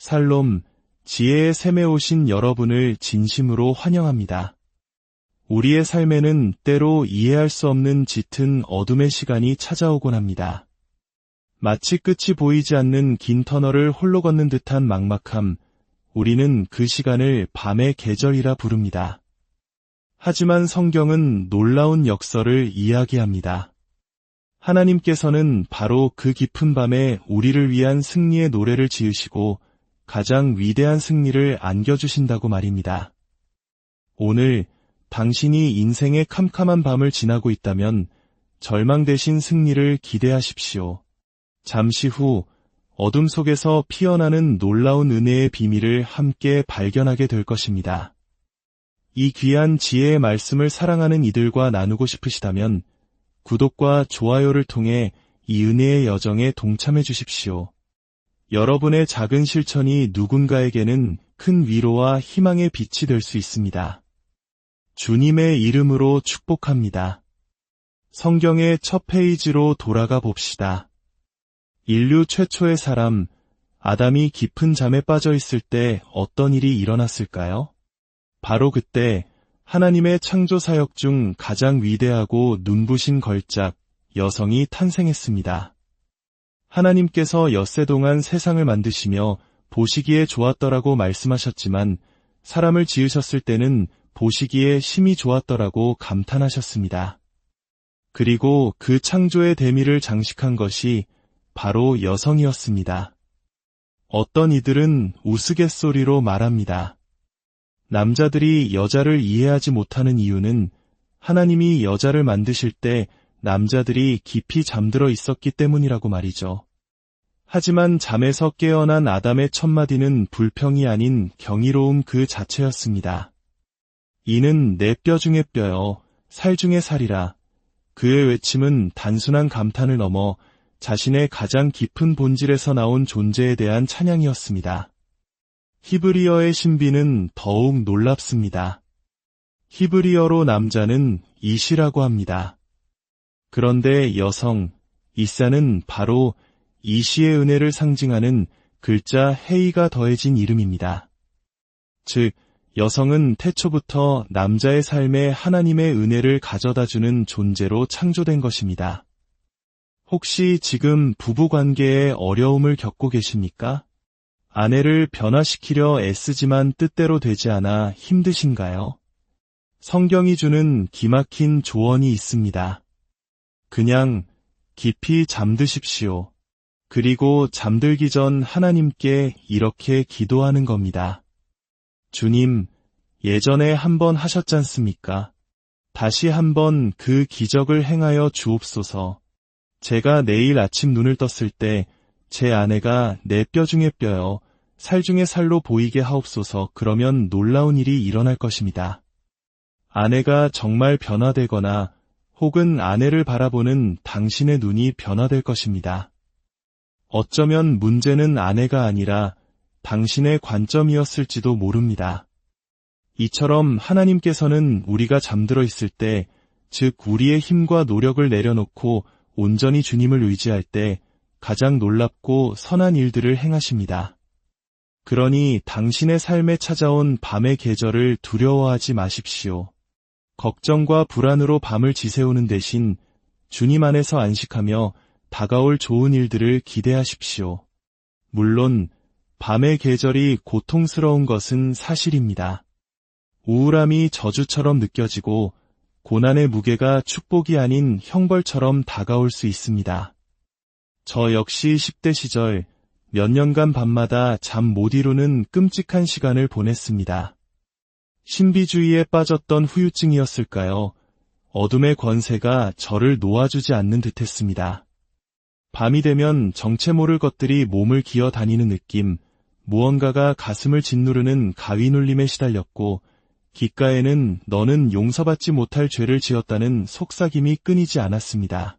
살롬, 지혜의 샘에 오신 여러분을 진심으로 환영합니다. 우리의 삶에는 때로 이해할 수 없는 짙은 어둠의 시간이 찾아오곤 합니다. 마치 끝이 보이지 않는 긴 터널을 홀로 걷는 듯한 막막함, 우리는 그 시간을 밤의 계절이라 부릅니다. 하지만 성경은 놀라운 역설을 이야기합니다. 하나님께서는 바로 그 깊은 밤에 우리를 위한 승리의 노래를 지으시고 가장 위대한 승리를 안겨주신다고 말입니다. 오늘 당신이 인생의 캄캄한 밤을 지나고 있다면 절망 대신 승리를 기대하십시오. 잠시 후 어둠 속에서 피어나는 놀라운 은혜의 비밀을 함께 발견하게 될 것입니다. 이 귀한 지혜의 말씀을 사랑하는 이들과 나누고 싶으시다면 구독과 좋아요를 통해 이 은혜의 여정에 동참해 주십시오. 여러분의 작은 실천이 누군가에게는 큰 위로와 희망의 빛이 될 수 있습니다. 주님의 이름으로 축복합니다. 성경의 첫 페이지로 돌아가 봅시다. 인류 최초의 사람, 아담이 깊은 잠에 빠져 있을 때 어떤 일이 일어났을까요? 바로 그때 하나님의 창조 사역 중 가장 위대하고 눈부신 걸작, 여성이 탄생했습니다. 하나님께서 엿새 동안 세상을 만드시며 보시기에 좋았더라고 말씀하셨지만 사람을 지으셨을 때는 보시기에 심히 좋았더라고 감탄하셨습니다. 그리고 그 창조의 대미를 장식한 것이 바로 여성이었습니다. 어떤 이들은 우스갯소리로 말합니다. 남자들이 여자를 이해하지 못하는 이유는 하나님이 여자를 만드실 때 남자들이 깊이 잠들어 있었기 때문이라고 말이죠. 하지만 잠에서 깨어난 아담의 첫마디는 불평이 아닌 경이로움 그 자체였습니다. 이는 내 뼈 중의 뼈여, 살 중의 살이라. 그의 외침은 단순한 감탄을 넘어 자신의 가장 깊은 본질에서 나온 존재에 대한 찬양이었습니다. 히브리어의 신비는 더욱 놀랍습니다. 히브리어로 남자는 이시라고 합니다. 그런데 여성, 이사는 바로 이 시의 은혜를 상징하는 글자 헤이가 더해진 이름입니다. 즉, 여성은 태초부터 남자의 삶에 하나님의 은혜를 가져다주는 존재로 창조된 것입니다. 혹시 지금 부부 관계에 어려움을 겪고 계십니까? 아내를 변화시키려 애쓰지만 뜻대로 되지 않아 힘드신가요? 성경이 주는 기막힌 조언이 있습니다. 그냥 깊이 잠드십시오. 그리고 잠들기 전 하나님께 이렇게 기도하는 겁니다. 주님, 예전에 한번 하셨잖습니까? 다시 한번 그 기적을 행하여 주옵소서. 제가 내일 아침 눈을 떴을 때 제 아내가 내 뼈 중의 뼈여 살 중의 살로 보이게 하옵소서 그러면 놀라운 일이 일어날 것입니다. 아내가 정말 변화되거나 혹은 아내를 바라보는 당신의 눈이 변화될 것입니다. 어쩌면 문제는 아내가 아니라 당신의 관점이었을지도 모릅니다. 이처럼 하나님께서는 우리가 잠들어 있을 때, 즉 우리의 힘과 노력을 내려놓고 온전히 주님을 의지할 때 가장 놀랍고 선한 일들을 행하십니다. 그러니 당신의 삶에 찾아온 밤의 계절을 두려워하지 마십시오. 걱정과 불안으로 밤을 지새우는 대신 주님 안에서 안식하며 다가올 좋은 일들을 기대하십시오. 물론 밤의 계절이 고통스러운 것은 사실입니다. 우울함이 저주처럼 느껴지고 고난의 무게가 축복이 아닌 형벌처럼 다가올 수 있습니다. 저 역시 10대 시절 몇 년간 밤마다 잠 못 이루는 끔찍한 시간을 보냈습니다. 신비주의에 빠졌던 후유증이었을까요? 어둠의 권세가 저를 놓아주지 않는 듯 했습니다. 밤이 되면 정체 모를 것들이 몸을 기어 다니는 느낌, 무언가가 가슴을 짓누르는 가위 눌림에 시달렸고 귓가에는 너는 용서받지 못할 죄를 지었다는 속삭임이 끊이지 않았습니다.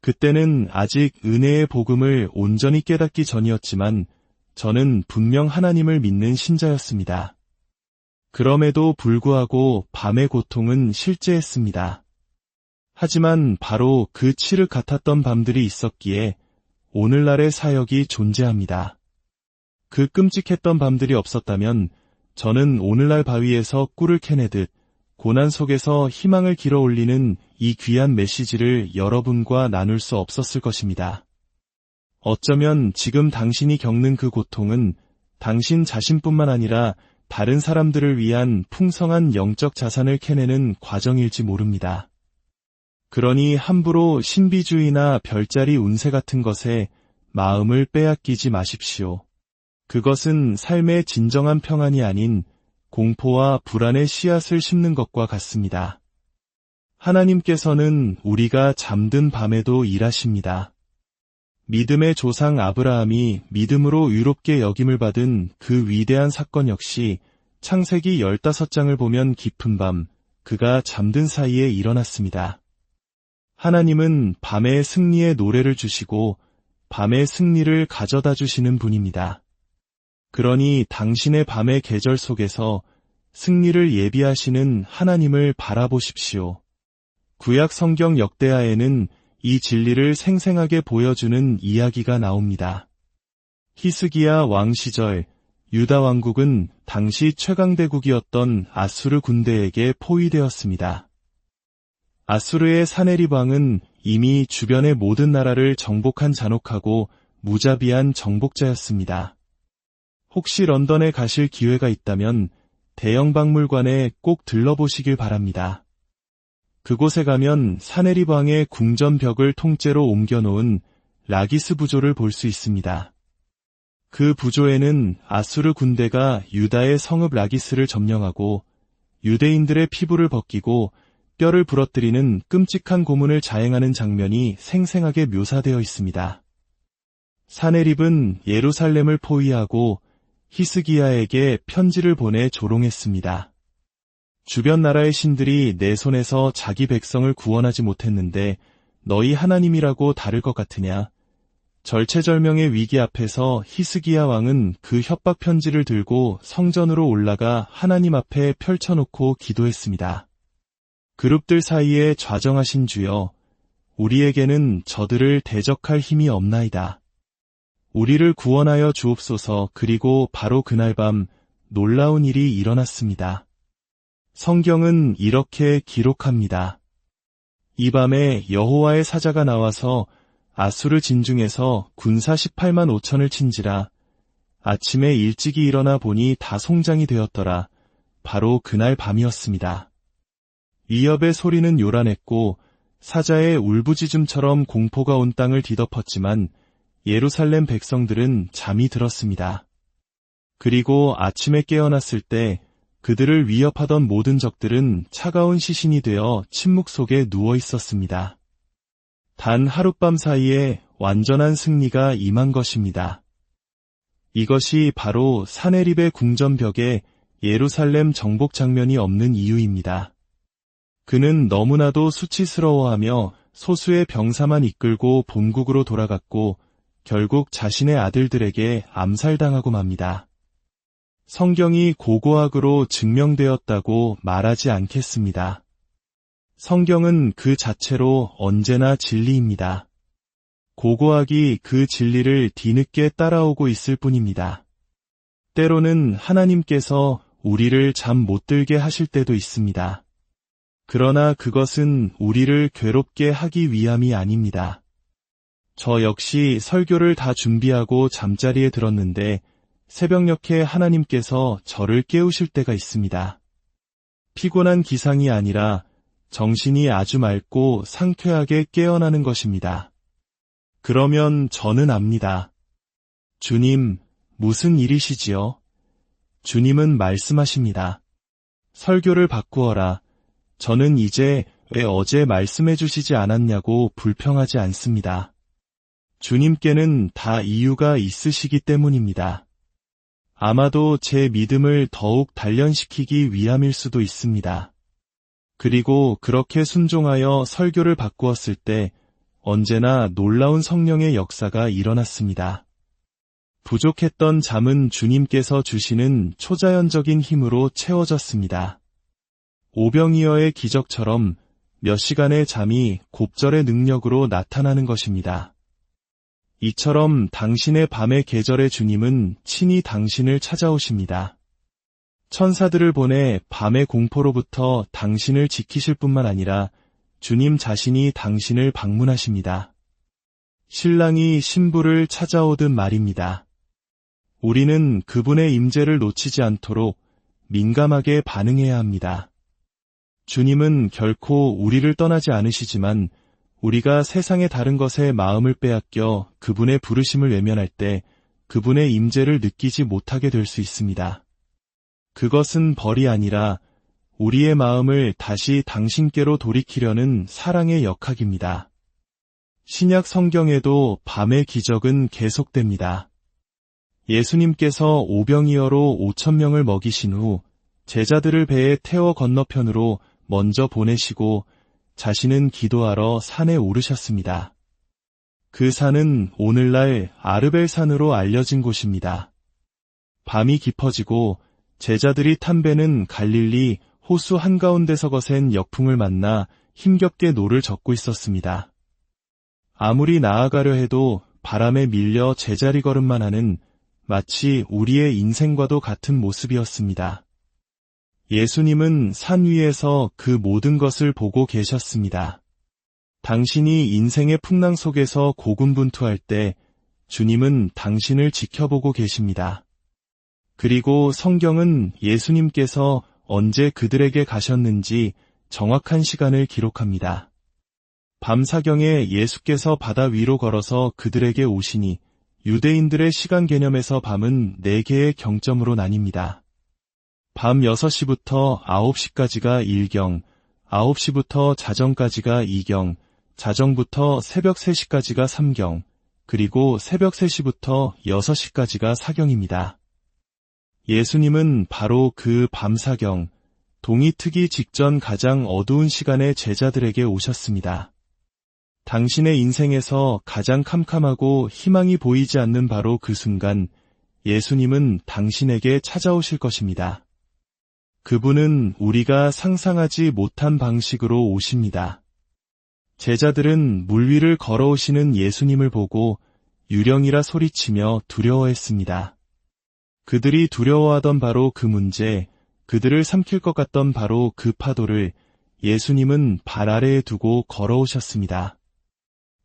그때는 아직 은혜의 복음을 온전히 깨닫기 전이었지만 저는 분명 하나님을 믿는 신자였습니다. 그럼에도 불구하고 밤의 고통은 실제했습니다. 하지만 바로 그 칠흑 같았던 밤들이 있었기에 오늘날의 사역이 존재합니다. 그 끔찍했던 밤들이 없었다면 저는 오늘날 바위에서 꿀을 캐내듯 고난 속에서 희망을 길어 올리는 이 귀한 메시지를 여러분과 나눌 수 없었을 것입니다. 어쩌면 지금 당신이 겪는 그 고통은 당신 자신뿐만 아니라 다른 사람들을 위한 풍성한 영적 자산을 캐내는 과정일지 모릅니다. 그러니 함부로 신비주의나 별자리 운세 같은 것에 마음을 빼앗기지 마십시오. 그것은 삶의 진정한 평안이 아닌 공포와 불안의 씨앗을 심는 것과 같습니다. 하나님께서는 우리가 잠든 밤에도 일하십니다. 믿음의 조상 아브라함이 믿음으로 유롭게 여김을 받은 그 위대한 사건 역시 창세기 15장을 보면 깊은 밤, 그가 잠든 사이에 일어났습니다. 하나님은 밤의 승리의 노래를 주시고 밤의 승리를 가져다 주시는 분입니다. 그러니 당신의 밤의 계절 속에서 승리를 예비하시는 하나님을 바라보십시오. 구약 성경 역대하에는 이 진리를 생생하게 보여주는 이야기가 나옵니다. 히스기야 왕 시절 유다 왕국은 당시 최강대국이었던 아수르 군대에게 포위되었습니다. 아수르의 사네립 왕은 이미 주변의 모든 나라를 정복한 잔혹하고 무자비한 정복자였습니다. 혹시 런던에 가실 기회가 있다면 대형 박물관에 꼭 들러보시길 바랍니다. 그곳에 가면 사네리방의 궁전벽을 통째로 옮겨놓은 라기스 부조를 볼 수 있습니다. 그 부조에는 아수르 군대가 유다의 성읍 라기스를 점령하고 유대인들의 피부를 벗기고 뼈를 부러뜨리는 끔찍한 고문을 자행하는 장면이 생생하게 묘사되어 있습니다. 사네립은 예루살렘을 포위하고 히스기야에게 편지를 보내 조롱했습니다. 주변 나라의 신들이 내 손에서 자기 백성을 구원하지 못했는데 너희 하나님이라고 다를 것 같으냐? 절체절명의 위기 앞에서 히스기야 왕은 그 협박 편지를 들고 성전으로 올라가 하나님 앞에 펼쳐놓고 기도했습니다. 그룹들 사이에 좌정하신 주여, 우리에게는 저들을 대적할 힘이 없나이다. 우리를 구원하여 주옵소서 그리고 바로 그날 밤 놀라운 일이 일어났습니다. 성경은 이렇게 기록합니다. 이 밤에 여호와의 사자가 나와서 아수르 진중에서 군사 18만 5천을 친지라 아침에 일찍이 일어나 보니 다 송장이 되었더라. 바로 그날 밤이었습니다. 위협의 소리는 요란했고 사자의 울부짖음처럼 공포가 온 땅을 뒤덮었지만 예루살렘 백성들은 잠이 들었습니다. 그리고 아침에 깨어났을 때 그들을 위협하던 모든 적들은 차가운 시신이 되어 침묵 속에 누워 있었습니다. 단 하룻밤 사이에 완전한 승리가 임한 것입니다. 이것이 바로 사네립의 궁전벽에 예루살렘 정복 장면이 없는 이유입니다. 그는 너무나도 수치스러워하며 소수의 병사만 이끌고 본국으로 돌아갔고 결국 자신의 아들들에게 암살당하고 맙니다. 성경이 고고학으로 증명되었다고 말하지 않겠습니다. 성경은 그 자체로 언제나 진리입니다. 고고학이 그 진리를 뒤늦게 따라오고 있을 뿐입니다. 때로는 하나님께서 우리를 잠 못 들게 하실 때도 있습니다. 그러나 그것은 우리를 괴롭게 하기 위함이 아닙니다. 저 역시 설교를 다 준비하고 잠자리에 들었는데 새벽녘에 하나님께서 저를 깨우실 때가 있습니다. 피곤한 기상이 아니라 정신이 아주 맑고 상쾌하게 깨어나는 것입니다. 그러면 저는 압니다. 주님, 무슨 일이시지요? 주님은 말씀하십니다. 설교를 바꾸어라. 저는 이제 왜 어제 말씀해 주시지 않았냐고 불평하지 않습니다. 주님께는 다 이유가 있으시기 때문입니다. 아마도 제 믿음을 더욱 단련시키기 위함일 수도 있습니다. 그리고 그렇게 순종하여 설교를 바꾸었을 때 언제나 놀라운 성령의 역사가 일어났습니다. 부족했던 잠은 주님께서 주시는 초자연적인 힘으로 채워졌습니다. 오병이어의 기적처럼 몇 시간의 잠이 곱절의 능력으로 나타나는 것입니다. 이처럼 당신의 밤의 계절의 주님은 친히 당신을 찾아오십니다. 천사들을 보내 밤의 공포로부터 당신을 지키실 뿐만 아니라 주님 자신이 당신을 방문하십니다. 신랑이 신부를 찾아오듯 말입니다. 우리는 그분의 임재를 놓치지 않도록 민감하게 반응해야 합니다. 주님은 결코 우리를 떠나지 않으시지만 우리가 세상의 다른 것에 마음을 빼앗겨 그분의 부르심을 외면할 때 그분의 임재를 느끼지 못하게 될 수 있습니다. 그것은 벌이 아니라 우리의 마음을 다시 당신께로 돌이키려는 사랑의 역학입니다. 신약 성경에도 밤의 기적은 계속됩니다. 예수님께서 오병이어로 5천명을 먹이신 후 제자들을 배에 태워 건너편으로 먼저 보내시고 자신은 기도하러 산에 오르셨습니다. 그 산은 오늘날 아르벨산으로 알려진 곳입니다. 밤이 깊어지고 제자들이 탄 배는 갈릴리 호수 한가운데서 거센 역풍을 만나 힘겹게 노를 젓고 있었습니다. 아무리 나아가려 해도 바람에 밀려 제자리 걸음만 하는 마치 우리의 인생과도 같은 모습이었습니다. 예수님은 산 위에서 그 모든 것을 보고 계셨습니다. 당신이 인생의 풍랑 속에서 고군분투할 때 주님은 당신을 지켜보고 계십니다. 그리고 성경은 예수님께서 언제 그들에게 가셨는지 정확한 시간을 기록합니다. 밤사경에 예수께서 바다 위로 걸어서 그들에게 오시니 유대인들의 시간 개념에서 밤은 4개의 경점으로 나뉩니다. 밤 6시부터 9시까지가 1경, 9시부터 자정까지가 2경, 자정부터 새벽 3시까지가 3경, 그리고 새벽 3시부터 6시까지가 4경입니다. 예수님은 바로 그 밤사경, 동이 트기 직전 가장 어두운 시간에 제자들에게 오셨습니다. 당신의 인생에서 가장 캄캄하고 희망이 보이지 않는 바로 그 순간 예수님은 당신에게 찾아오실 것입니다. 그분은 우리가 상상하지 못한 방식으로 오십니다. 제자들은 물 위를 걸어오시는 예수님을 보고 유령이라 소리치며 두려워했습니다. 그들이 두려워하던 바로 그 문제, 그들을 삼킬 것 같던 바로 그 파도를 예수님은 발 아래에 두고 걸어오셨습니다.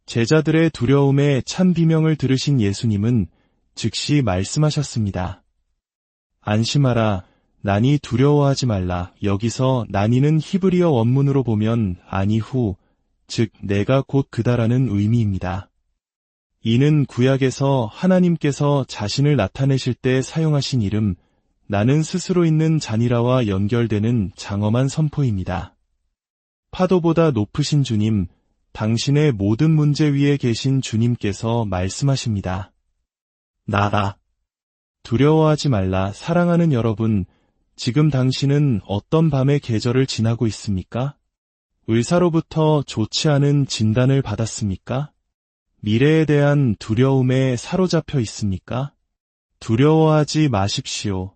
제자들의 두려움에 참 비명을 들으신 예수님은 즉시 말씀하셨습니다. 안심하라, 난이 두려워하지 말라. 여기서 난이는 히브리어 원문으로 보면 아니후, 즉 내가 곧 그다라는 의미입니다. 이는 구약에서 하나님께서 자신을 나타내실 때 사용하신 이름, 나는 스스로 있는 잔이라와 연결되는 장엄한 선포입니다. 파도보다 높으신 주님, 당신의 모든 문제 위에 계신 주님께서 말씀하십니다. 나라. 두려워하지 말라, 사랑하는 여러분, 지금 당신은 어떤 밤의 계절을 지나고 있습니까? 의사로부터 좋지 않은 진단을 받았습니까? 미래에 대한 두려움에 사로잡혀 있습니까? 두려워하지 마십시오.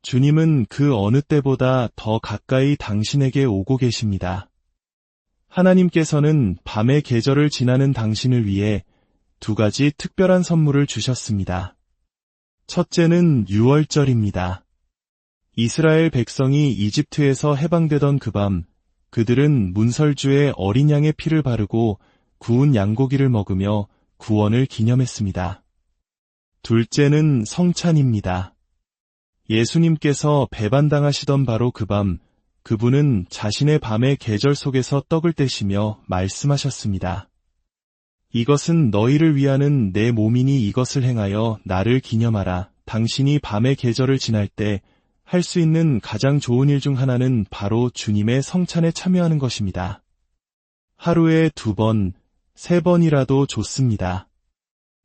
주님은 그 어느 때보다 더 가까이 당신에게 오고 계십니다. 하나님께서는 밤의 계절을 지나는 당신을 위해 두 가지 특별한 선물을 주셨습니다. 첫째는 6월절입니다. 이스라엘 백성이 이집트에서 해방되던 그 밤, 그들은 문설주에 어린 양의 피를 바르고 구운 양고기를 먹으며 구원을 기념했습니다. 둘째는 성찬입니다. 예수님께서 배반당하시던 바로 그 밤, 그분은 자신의 밤의 계절 속에서 떡을 떼시며 말씀하셨습니다. 이것은 너희를 위하는 내 몸이니 이것을 행하여 나를 기념하라. 당신이 밤의 계절을 지날 때 할 수 있는 가장 좋은 일 중 하나는 바로 주님의 성찬에 참여하는 것입니다. 하루에 두 번, 세 번이라도 좋습니다.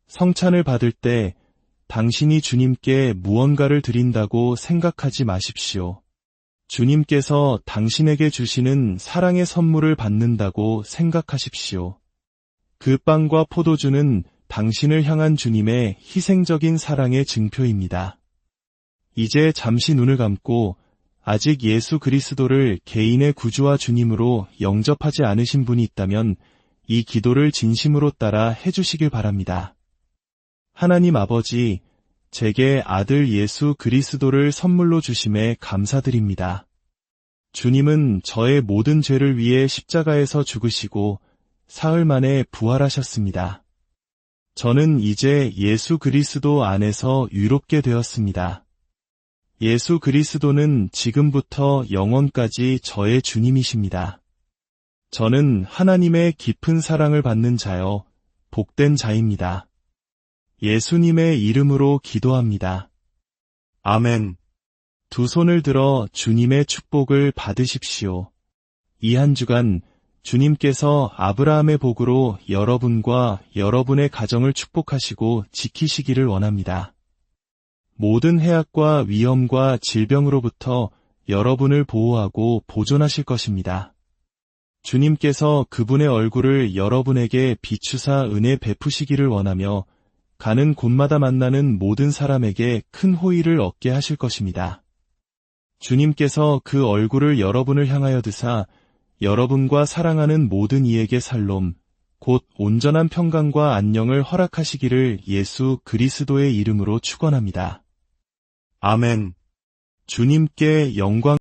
성찬을 받을 때 당신이 주님께 무언가를 드린다고 생각하지 마십시오. 주님께서 당신에게 주시는 사랑의 선물을 받는다고 생각하십시오. 그 빵과 포도주는 당신을 향한 주님의 희생적인 사랑의 증표입니다. 이제 잠시 눈을 감고 아직 예수 그리스도를 개인의 구주와 주님으로 영접하지 않으신 분이 있다면 이 기도를 진심으로 따라 해주시길 바랍니다. 하나님 아버지, 제게 아들 예수 그리스도를 선물로 주심에 감사드립니다. 주님은 저의 모든 죄를 위해 십자가에서 죽으시고 사흘 만에 부활하셨습니다. 저는 이제 예수 그리스도 안에서 유롭게 되었습니다. 예수 그리스도는 지금부터 영원까지 저의 주님이십니다. 저는 하나님의 깊은 사랑을 받는 자여 복된 자입니다. 예수님의 이름으로 기도합니다. 아멘. 두 손을 들어 주님의 축복을 받으십시오. 이 한 주간 주님께서 아브라함의 복으로 여러분과 여러분의 가정을 축복하시고 지키시기를 원합니다. 모든 해악과 위험과 질병으로부터 여러분을 보호하고 보존하실 것입니다. 주님께서 그분의 얼굴을 여러분에게 비추사 은혜 베푸시기를 원하며 가는 곳마다 만나는 모든 사람에게 큰 호의를 얻게 하실 것입니다. 주님께서 그 얼굴을 여러분을 향하여 드사 여러분과 사랑하는 모든 이에게 살롬, 곧 온전한 평강과 안녕을 허락하시기를 예수 그리스도의 이름으로 축원합니다. 아멘. 주님께 영광